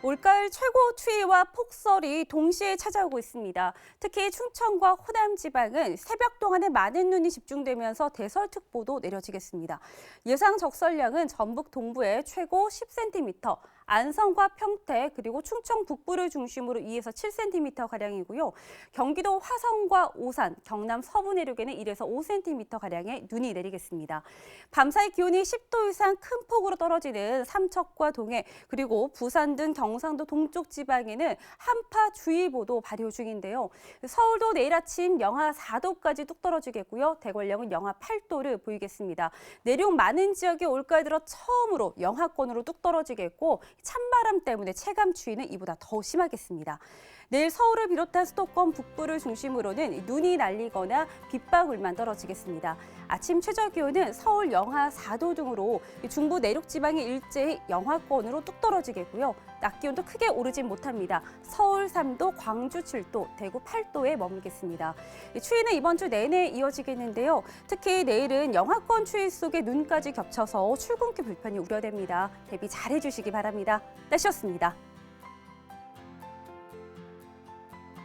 올가을 최고 추위와 폭설이 동시에 찾아오고 있습니다. 특히 충청과 호남 지방은 새벽 동안에 많은 눈이 집중되면서 대설특보도 내려지겠습니다. 예상 적설량은 전북 동부에 최고 10cm, 안성과 평택 그리고 충청 북부를 중심으로 2에서 7cm 가량이고요. 경기도 화성과 오산, 경남 서부 내륙에는 1에서 5cm 가량의 눈이 내리겠습니다. 밤사이 기온이 10도 이상 큰 폭으로 떨어지는 삼척과 동해 그리고 부산 등 경 상도 동쪽 지방에는 한파주의보도 발효 중인데요. 서울도 내일 아침 영하 4도까지 뚝 떨어지겠고요. 대관령은 영하 8도를 보이겠습니다. 내륙 많은 지역이 올가을 들어 처음으로 영하권으로 뚝 떨어지겠고 찬바람 때문에 체감 추위는 이보다 더 심하겠습니다. 내일 서울을 비롯한 수도권 북부를 중심으로는 눈이 날리거나 빗방울만 떨어지겠습니다. 아침 최저 기온은 서울 영하 4도 등으로 중부 내륙 지방이 일제히 영하권으로 뚝 떨어지겠고요. 낮 기온도 크게 오르진 못합니다. 서울 3도, 광주 7도, 대구 8도에 머물겠습니다. 이 추위는 이번 주 내내 이어지겠는데요. 특히 내일은 영하권 추위 속에 눈까지 겹쳐서 출근길 불편이 우려됩니다. 대비 잘 해주시기 바랍니다. 날씨였습니다.